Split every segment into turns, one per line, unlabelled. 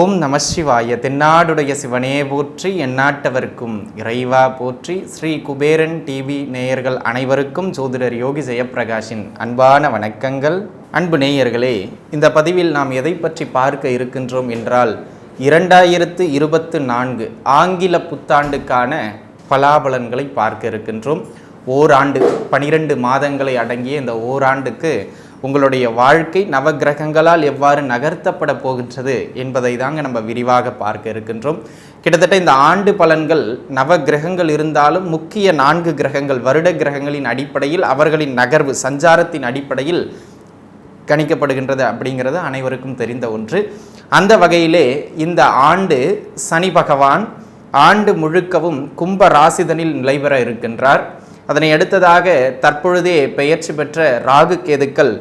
ஓம் நம சிவாய. தென்னாடுடைய சிவனே போற்றி எந்நாட்டவர்க்கும் இறைவா போற்றி. ஸ்ரீ குபேரன் டிவி நேயர்கள் அனைவருக்கும் ஜோதிடர் யோகி ஜெயப்பிரகாஷின் அன்பான வணக்கங்கள். அன்பு நேயர்களே இந்த பதிவில் நாம் எதை பற்றி பார்க்க இருக்கின்றோம் என்றால் இரண்டாயிரத்து இருபத்து நான்கு ஆங்கில புத்தாண்டுக்கான பலாபலன்களை பார்க்க இருக்கின்றோம். ஓராண்டு பனிரெண்டு மாதங்களை அடங்கிய இந்த ஓராண்டுக்கு உங்களுடைய வாழ்க்கை நவகிரகங்களால் எவ்வாறு நகர்த்தப்பட போகின்றது என்பதை தாங்க நம்ம விரிவாக பார்க்க இருக்கின்றோம். கிட்டத்தட்ட இந்த ஆண்டு பலன்கள் நவகிரகங்கள் இருந்தாலும் முக்கிய நான்கு கிரகங்கள் வருட கிரகங்களின் அடிப்படையில் அவர்களின் நகர்வு சஞ்சாரத்தின் அடிப்படையில் கணிக்கப்படுகின்றது அப்படிங்கிறது அனைவருக்கும் தெரிந்த ஒன்று. அந்த வகையிலே இந்த ஆண்டு சனி பகவான் ஆண்டு முழுக்கவும் கும்ப ராசிதனில் நிலைபெற இருக்கின்றார். அதனை அடுத்ததாக தற்பொழுதே பெயர்ச்சி பெற்ற ராகு கேதுக்கள்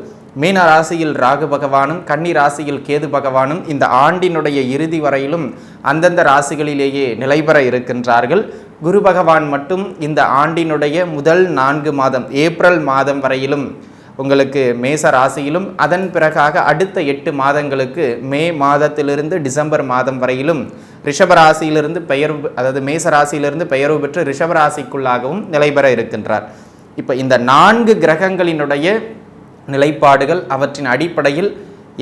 மீன ராசியில் ராகு பகவானும் கன்னி ராசியில் கேது பகவானும் இந்த ஆண்டினுடைய இறுதி வரையிலும் அந்தந்த ராசிகளிலேயே நிலைபெற இருக்கின்றார்கள். குரு பகவான் மட்டும் இந்த ஆண்டினுடைய முதல் நான்கு மாதம் ஏப்ரல் மாதம் வரையிலும் உங்களுக்கு மேச ராசியிலும் அதன் பிறகாக அடுத்த எட்டு மாதங்களுக்கு மே மாதத்திலிருந்து டிசம்பர் மாதம் வரையிலும் ரிஷபராசியிலிருந்து பெயர்வு அதாவது மேச ராசியிலிருந்து பெயர்வு பெற்று ரிஷபராசிக்குள்ளாகவும் நிலைபெற இருக்கின்றார். இப்போ இந்த நான்கு கிரகங்களினுடைய நிலைப்பாடுகள் அவற்றின் அடிப்படையில்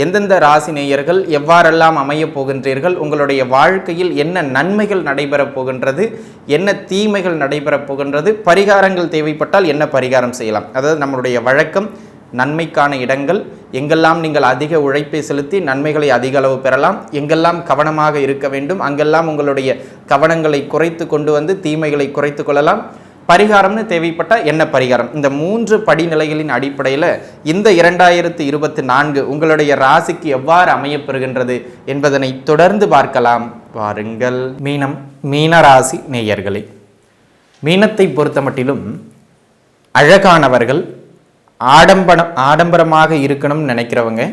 எந்தெந்த ராசி நேயர்கள் எவ்வாறெல்லாம் அமையப் போகின்றீர்கள் உங்களுடைய வாழ்க்கையில் என்ன நன்மைகள் நடைபெறப் போகின்றது என்ன தீமைகள் நடைபெறப் போகின்றது பரிகாரங்கள் தேவைப்பட்டால் என்ன பரிகாரம் செய்யலாம். அதாவது நம்மளுடைய வழக்கம் நன்மைக்கான இடங்கள் எங்கெல்லாம் நீங்கள் அதிக உழைப்பை செலுத்தி நன்மைகளை அதிக அளவு பெறலாம் எங்கெல்லாம் கவனமாக இருக்க வேண்டும் அங்கெல்லாம் உங்களுடைய கவனங்களை குறைத்து கொண்டு வந்து தீமைகளை குறைத்து கொள்ளலாம். பரிகாரம்னு தேவைப்பட்டால் என்ன பரிகாரம்? இந்த மூன்று படிநிலைகளின் அடிப்படையில் இந்த இரண்டாயிரத்து இருபத்தி நான்கு உங்களுடைய ராசிக்கு எவ்வாறு அமையப்பெறுகின்றது என்பதனை தொடர்ந்து பார்க்கலாம். வாருங்கள் மீனம் மீன ராசி நேயர்களே. மீனத்தை பொறுத்த மட்டிலும் அழகானவர்கள் ஆடம்பரம் ஆடம்பரமாக இருக்கணும்னு நினைக்கிறவங்க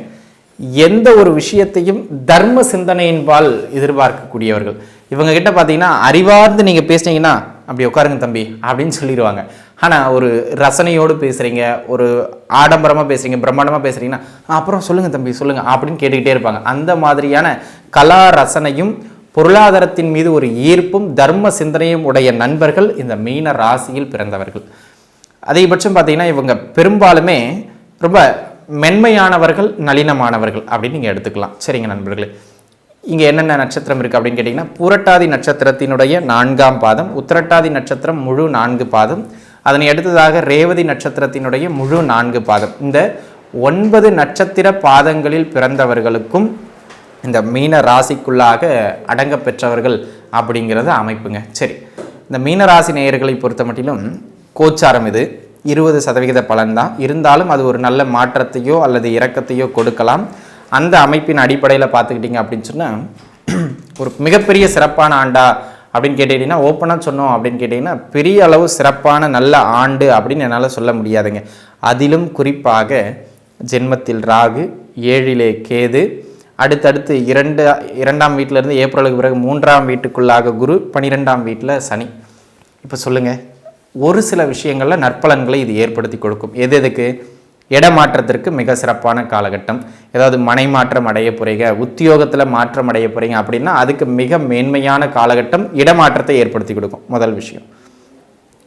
எந்த ஒரு விஷயத்தையும் தர்ம சிந்தனையின்பால் எதிர்பார்க்கக்கூடியவர்கள். இவங்க கிட்ட பார்த்தீங்கன்னா அறிவார்ந்து நீங்கள் பேசுனீங்கன்னா அப்படி உட்காருங்க தம்பி அப்படின்னு சொல்லிடுவாங்க. ஆனால் ஒரு ரசனையோடு பேசுகிறீங்க ஒரு ஆடம்பரமாக பேசுகிறீங்க பிரம்மாண்டமாக பேசுகிறீங்கன்னா அப்புறம் சொல்லுங்கள் தம்பி சொல்லுங்கள் அப்படின்னு கேட்டுக்கிட்டே இருப்பாங்க. அந்த மாதிரியான கலா ரசனையும் பொருளாதாரத்தின் மீது ஒரு ஈர்ப்பும் தர்ம சிந்தனையும் உடைய நண்பர்கள் இந்த மீன ராசியில் பிறந்தவர்கள். அதிகபட்சம் பார்த்தீங்கன்னா இவங்க பெரும்பாலுமே ரொம்ப மென்மையானவர்கள் நளினமானவர்கள் அப்படின்னு நீங்கள் எடுத்துக்கலாம். சரிங்க நண்பர்களே. இங்கே என்னென்ன நட்சத்திரம் இருக்குது அப்படின்னு கேட்டிங்கன்னா புரட்டாதி நட்சத்திரத்தினுடைய நான்காம் பாதம் உத்திரட்டாதி நட்சத்திரம் முழு நான்கு பாதம் அதனை அடுத்ததாக ரேவதி நட்சத்திரத்தினுடைய முழு நான்கு பாதம். இந்த ஒன்பது நட்சத்திர பாதங்களில் பிறந்தவர்களுக்கும் இந்த மீன ராசிக்குள்ளாக அடங்க பெற்றவர்கள் அப்படிங்கிறது அமைப்புங்க. சரி இந்த மீன ராசி நேயர்களை பொறுத்த மட்டிலும் கோச்சாரம் இது. இருபது சதவிகித பலன்தான். இருந்தாலும் அது ஒரு நல்ல மாற்றத்தையோ அல்லது இறக்கத்தையோ கொடுக்கலாம். அந்த அமைப்பின் அடிப்படையில் பார்த்துக்கிட்டிங்க அப்படின்னு சொன்னால் ஒரு மிகப்பெரிய சிறப்பான ஆண்டா அப்படின்னு கேட்டிங்கன்னா ஓப்பனாக சொன்னோம் அப்படின்னு கேட்டிங்கன்னா பெரிய அளவு சிறப்பான நல்ல ஆண்டு அப்படின்னு என்னால் சொல்ல முடியாதுங்க. அதிலும் குறிப்பாக ஜென்மத்தில் ராகு ஏழிலே கேது அடுத்தடுத்து இரண்டு இரண்டாம் வீட்டிலேருந்து ஏப்ரலுக்கு பிறகு மூன்றாம் வீட்டுக்குள்ளாக குரு பன்னிரெண்டாம் வீட்டில் சனி. இப்போ சொல்லுங்கள் ஒரு சில விஷயங்களில் நற்பலன்களை இது ஏற்படுத்தி கொடுக்கும். எது எதுக்கு? இடமாற்றத்திற்கு மிக சிறப்பான காலகட்டம். ஏதாவது மனை மாற்றம் அடைய போறீங்க உத்தியோகத்தில் மாற்றம் அடைய போறீங்க அப்படின்னா அதுக்கு மிக மேன்மையான காலகட்டம் இடமாற்றத்தை ஏற்படுத்தி கொடுக்கும் முதல் விஷயம்.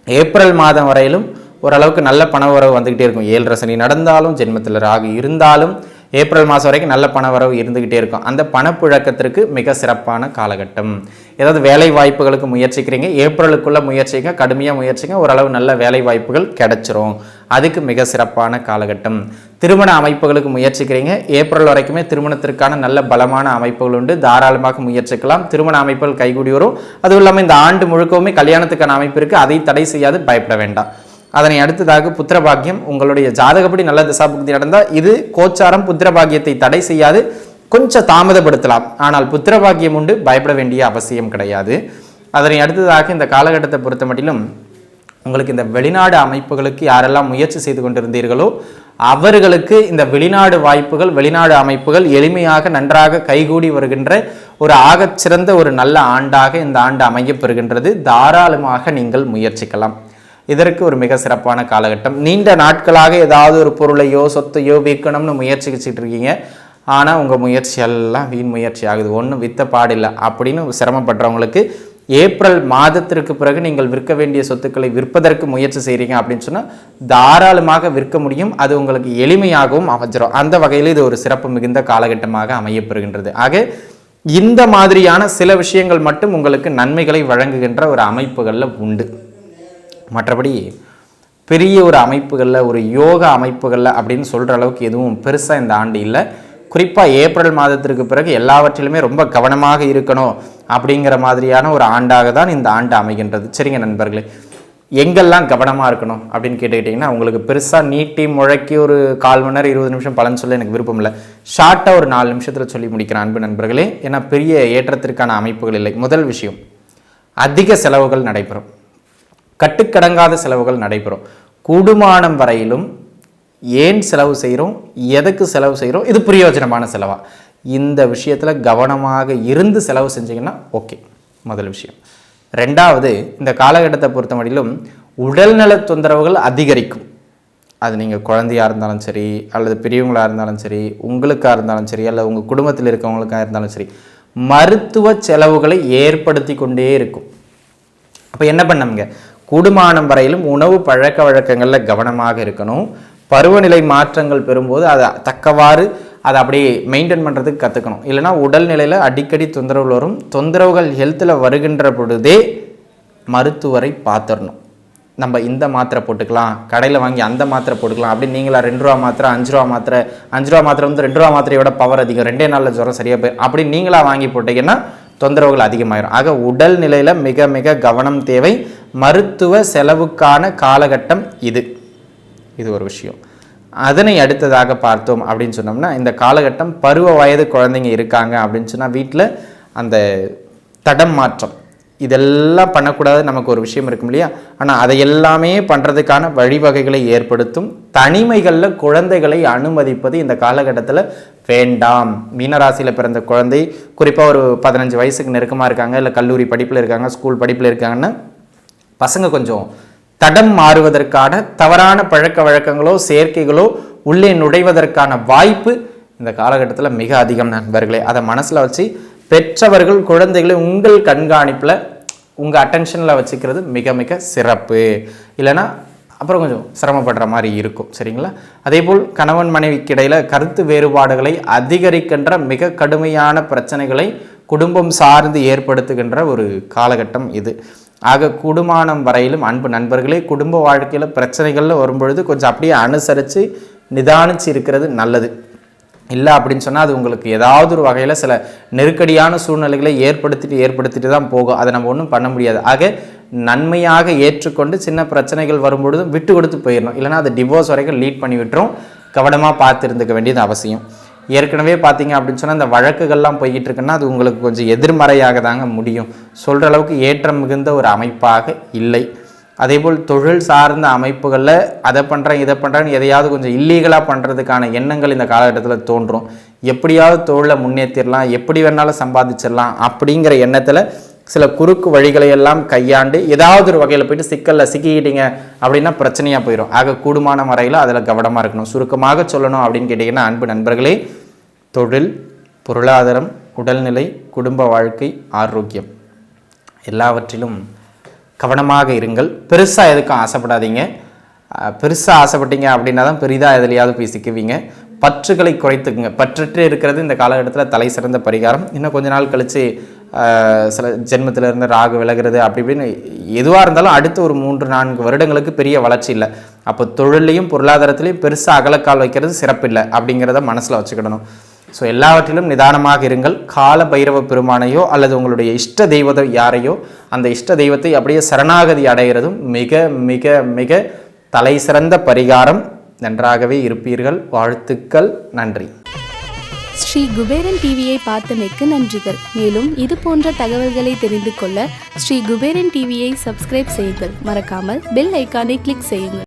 ஏப்ரல் மாதம் வரையிலும் ஓரளவுக்கு நல்ல பண உறவு வந்துக்கிட்டே இருக்கும். ஏழு ரசனி நடந்தாலும் ஜென்மத்தில் ராகு இருந்தாலும் ஏப்ரல் மாதம் வரைக்கும் நல்ல பண வரவு இருந்துக்கிட்டே இருக்கும். அந்த பணப்புழக்கத்திற்கு மிக சிறப்பான காலகட்டம். ஏதாவது வேலை வாய்ப்புகளுக்கு முயற்சிக்கிறீங்க ஏப்ரலுக்குள்ள முயற்சிங்க கடுமையாக முயற்சிங்க ஓரளவு நல்ல வேலை வாய்ப்புகள் கிடைச்சிரும். அதுக்கு மிக சிறப்பான காலகட்டம். திருமண அமைப்புகளுக்கு முயற்சிக்கிறீங்க. ஏப்ரல் வரைக்குமே திருமணத்திற்கான நல்ல பலமான அமைப்புகள் உண்டு. தாராளமாக முயற்சிக்கலாம். திருமண அமைப்புகள் கைகூடி வரும். அதுவும் இல்லாமல் இந்த ஆண்டு முழுக்கவுமே கல்யாணத்துக்கான அமைப்பு இருக்குது அதை தடை செய்யாது. பயப்பட வேண்டாம். அதனை அடுத்ததாக புத்திரபாகியம். உங்களுடைய ஜாதகப்படி நல்ல திசாபுக்தி நடந்தால் இது கோச்சாரம் புத்திரபாகியத்தை தடை செய்யாது. கொஞ்சம் தாமதப்படுத்தலாம். ஆனால் புத்திரபாகியம் உண்டு. பயப்பட வேண்டிய அவசியம் கிடையாது. அதனை அடுத்ததாக இந்த காலகட்டத்தை பொறுத்த மட்டிலும் உங்களுக்கு இந்த வெளிநாடு அமைப்புகளுக்கு யாரெல்லாம் முயற்சி செய்து கொண்டிருந்தீர்களோ அவர்களுக்கு இந்த வெளிநாடு வாய்ப்புகள் வெளிநாடு அமைப்புகள் எளிமையாக நன்றாக கைகூடி வருகின்ற ஒரு ஆகச்சிறந்த ஒரு நல்ல ஆண்டாக இந்த ஆண்டு அமையப்பெறுகின்றது தாராளமாக நீங்கள் முயற்சிக்கலாம். இதற்கு ஒரு மிக சிறப்பான காலகட்டம். நீண்ட நாட்களாக ஏதாவது ஒரு பொருளையோ சொத்தையோ விற்கணும்னு முயற்சிச்சுட்டு இருக்கீங்க. ஆனால் உங்கள் முயற்சி எல்லாம் வீண் முயற்சி ஆகுது. ஒன்றும் வித்த பாடில்லை. அப்படின்னு சிரமப்படுறவங்களுக்கு ஏப்ரல் மாதத்திற்கு பிறகு நீங்கள் விற்க வேண்டிய சொத்துக்களை விற்பதற்கு முயற்சி செய்கிறீங்க அப்படின்னு சொன்னால் தாராளமாக விற்க முடியும். அது உங்களுக்கு எளிமையாகவும் அமைஞ்சிடும் அந்த வகையில் இது ஒரு சிறப்பு மிகுந்த காலகட்டமாக அமையப்பெறுகின்றது. ஆக இந்த மாதிரியான சில விஷயங்கள் மட்டும் உங்களுக்கு நன்மைகளை வழங்குகின்ற ஒரு அமைப்புகளில் உண்டு. மற்றபடி பெரிய ஒரு அமைப்புகளில் ஒரு யோகா அமைப்புகளில் அப்படின்னு சொல்கிற அளவுக்கு எதுவும் பெருசாக இந்த ஆண்டு இல்லை. குறிப்பாக ஏப்ரல் மாதத்திற்கு பிறகு எல்லாவற்றிலுமே ரொம்ப கவனமாக இருக்கணும் அப்படிங்கிற மாதிரியான ஒரு ஆண்டாக தான் இந்த ஆண்டு அமைகின்றது. சரிங்க நண்பர்களே. எங்கெல்லாம் கவனமாக இருக்கணும் அப்படின்னு கேட்டுக்கிட்டிங்கன்னா உங்களுக்கு பெருசாக நீட்டி முழக்கி ஒரு கால் மணி நேரம் இருபது நிமிஷம் பலன் சொல்ல எனக்கு விருப்பம் இல்லை. ஷார்ட்டாக ஒரு நாலு நிமிஷத்தில் சொல்லி முடிக்கிறேன் அன்பு நண்பர்களே. ஏன்னா பெரிய ஏற்றத்திற்கான அமைப்புகள் இல்லை. முதல் விஷயம் அதிக செலவுகள் நடைபெறும். கட்டுக்கடங்காத செலவுகள் நடைபெறும். கூடுமானம் வரையிலும் ஏன் செலவு செய்கிறோம் எதுக்கு செலவு செய்கிறோம் இது பிரயோஜனமான செலவாக இந்த விஷயத்தில் கவனமாக இருந்து செலவு செஞ்சீங்கன்னா ஓகே. முதல் விஷயம். ரெண்டாவது இந்த காலகட்டத்தை பொறுத்த மட்டிலும் உடல்நல தொந்தரவுகள் அதிகரிக்கும். அது நீங்கள் குழந்தையாக இருந்தாலும் சரி அல்லது பெரியவங்களாக இருந்தாலும் சரி உங்களுக்காக இருந்தாலும் சரி அல்லது உங்கள் குடும்பத்தில் இருக்கவங்களுக்காக இருந்தாலும் சரி மருத்துவ செலவுகளை ஏற்படுத்தி கொண்டே இருக்கும். அப்போ என்ன பண்ணுங்க கூடுமானம் வரையிலும் உணவு பழக்க வழக்கங்களில் கவனமாக இருக்கணும். பருவநிலை மாற்றங்கள் பெறும்போது அதை தக்கவாறு அதை அப்படியே மெயின்டைன் பண்ணுறதுக்கு கற்றுக்கணும் இல்லைனா உடல்நிலையில் அடிக்கடி தொந்தரவுகள் வரும். தொந்தரவுகள் ஹெல்த்தில் வருகின்ற பொழுதே மருத்துவரை பார்த்துடணும். நம்ம இந்த மாத்திரை போட்டுக்கலாம் கடையில் வாங்கி அந்த மாத்திரை போட்டுக்கலாம் அப்படி நீங்களா ரெண்டு ரூபா மாத்திரை அஞ்சு ரூபா மாத்திரை அஞ்சு ரூபா மாத்திரை வந்து ரெண்டு ரூபா மாத்திரையோட பவர் அதிகம். ரெண்டே நாளில் ஜுரம் சரியாக போய் அப்படி நீங்களா வாங்கி போட்டீங்கன்னா தொந்தரவுகள் அதிகமாயிரும். ஆக உடல் நிலையில் மிக மிக கவனம் தேவை. மருத்துவ செலவுக்கான காலகட்டம் இது. இது ஒரு விஷயம். அதனை அடுத்ததாக பார்த்தோம் அப்படின்னு சொன்னோம்னா இந்த காலகட்டம் பருவ வயது குழந்தைங்க இருக்காங்க அப்படின்னு சொன்னால் வீட்டில் அந்த தடம் மாற்றம். இதெல்லாம் பண்ணக்கூடாது நமக்கு ஒரு விஷயம் இருக்கும் இல்லையா? ஆனால் அதை எல்லாமே பண்ணுறதுக்கான வழிவகைகளை ஏற்படுத்தும் தனிமைகளில் குழந்தைகளை அனுமதிப்பது இந்த காலகட்டத்தில் வேண்டாம். மீனராசியில் பிறந்த குழந்தை குறிப்பாக ஒரு பதினஞ்சு வயசுக்கு நெருக்கமாக இருக்காங்க இல்லை கல்லூரி படிப்பில் இருக்காங்க ஸ்கூல் படிப்பில் இருக்காங்கன்னா பசங்க கொஞ்சம் தடம் மாறுவதற்கான தவறான பழக்க வழக்கங்களோ சேர்க்கைகளோ உள்ளே நுழைவதற்கான வாய்ப்பு இந்த காலகட்டத்தில் மிக அதிகம் நண்பர்களே. அதை மனசில் வச்சு பெற்றவர்கள் குழந்தைகளை உங்கள் கண்காணிப்பில் உங்கள் அட்டென்ஷனில் வச்சுக்கிறது மிக மிக சிறப்பு. இல்லைன்னா அப்புறம் கொஞ்சம் சிரமப்படுற மாதிரி இருக்கும். சரிங்களா? அதே போல் கணவன் மனைவிக்கு இடையில் கருத்து வேறுபாடுகளை அதிகரிக்கின்ற மிக கடுமையான பிரச்சனைகளை குடும்பம் சார்ந்து ஏற்படுத்துகின்ற ஒரு காலகட்டம் இது. ஆக குடுமானம் வரையிலும் அன்பு நண்பர்களே குடும்ப வாழ்க்கையில் பிரச்சனைகளில் வரும்பொழுது கொஞ்சம் அப்படியே அனுசரித்து நிதானிச்சு இருக்கிறது நல்லது. இல்லை அப்படின்னு சொன்னால் அது உங்களுக்கு ஏதாவது ஒரு வகையில் சில நெருக்கடியான சூழ்நிலைகளை ஏற்படுத்திட்டு ஏற்படுத்திட்டு தான் போகும். அதை நம்ம ஒன்றும் பண்ண முடியாது. ஆக நன்மையாக ஏற்றுக்கொண்டு சின்ன பிரச்சனைகள் வரும்பொழுதும் விட்டு கொடுத்து போயிடணும். இல்லைனா அது டிவோர்ஸ் வரைக்கும் லீட் பண்ணி விட்டுரும். கவனமாக பார்த்து இருந்துக்க வேண்டியது அவசியம். ஏற்கனவே பார்த்தீங்க அப்படின்னு சொன்னால் இந்த வழக்குகள்லாம் போய்கிட்டு இருக்குன்னா அது உங்களுக்கு கொஞ்சம் எதிர்மறையாக தாங்க முடியும். சொல்கிற அளவுக்கு ஏற்றம் மிகுந்த ஒரு அமைப்பாக இல்லை. அதேபோல் தொழில் சார்ந்த அமைப்புகளில் அதை பண்ணுறேன் இதை பண்ணுறேன்னு எதையாவது கொஞ்சம் இல்லீகலாக பண்ணுறதுக்கான எண்ணங்கள் இந்த காலகட்டத்தில் தோன்றும். எப்படியாவது தொழிலை முன்னேற்றிடலாம் எப்படி வேணாலும் சம்பாதிச்சிடலாம் அப்படிங்கிற எண்ணத்தில் சில குறுக்கு வழிகளை எல்லாம் கையாண்டு ஏதாவது ஒரு வகையில் போயிட்டு சிக்கலில் சிக்கிக்கிட்டீங்க அப்படின்னா பிரச்சனையாக போயிடும் ஆக கூடுமான முறையில் அதில் கவனமாக இருக்கணும். சுருக்கமாக சொல்லணும் அப்படின்னு கேட்டிங்கன்னா அன்பு நண்பர்களே தொழில் பொருளாதாரம் உடல்நிலை குடும்ப வாழ்க்கை ஆரோக்கியம். எல்லாவற்றிலும் கவனமாக இருங்கள். பெருசாக எதுக்கும் ஆசைப்படாதீங்க. பெருசாக ஆசைப்பட்டீங்க அப்படின்னா தான் பெரிதாக எதுலையாவது போய் சிக்குவீங்க. பற்றுகளை குறைத்துக்குங்க. பற்றற்று இருக்கிறது இந்த காலகட்டத்தில் தலை சிறந்த பரிகாரம். இன்னும் கொஞ்ச நாள் கழித்து சில ஜென்மத்தில் இருந்து ராகு விலகிறது அப்படி இப்படின்னு எதுவாக இருந்தாலும் அடுத்த ஒரு மூன்று நான்கு வருடங்களுக்கு பெரிய வளர்ச்சி இல்லை. அப்போ தொழிலையும் பொருளாதாரத்திலையும் பெருசாக அகலக்கால் வைக்கிறது சிறப்பில்லை அப்படிங்கிறத மனசில் வச்சுக்கிடணும். ஸோ எல்லாவற்றிலும் நிதானமாக இருங்கள். கால பைரவ பெருமானையோ அல்லது உங்களுடைய இஷ்ட தெய்வத்தை யாரையோ அந்த இஷ்ட தெய்வத்தை அப்படியே சரணாகதி அடைகிறதும் மிக மிக மிக தலை சிறந்த பரிகாரம். நன்றாகவே இருப்பீர்கள். வாழ்த்துக்கள். நன்றி.
ஸ்ரீ குபேரன் டிவியை பார்த்தமைக்கு நன்றிகள். மேலும் இது போன்ற தகவல்களை தெரிந்து கொள்ள ஸ்ரீ குபேரன் டிவியை சப்ஸ்கிரைப் செய்யுங்கள். மறக்காமல் பெல் ஐக்கானை கிளிக் செய்யுங்கள்.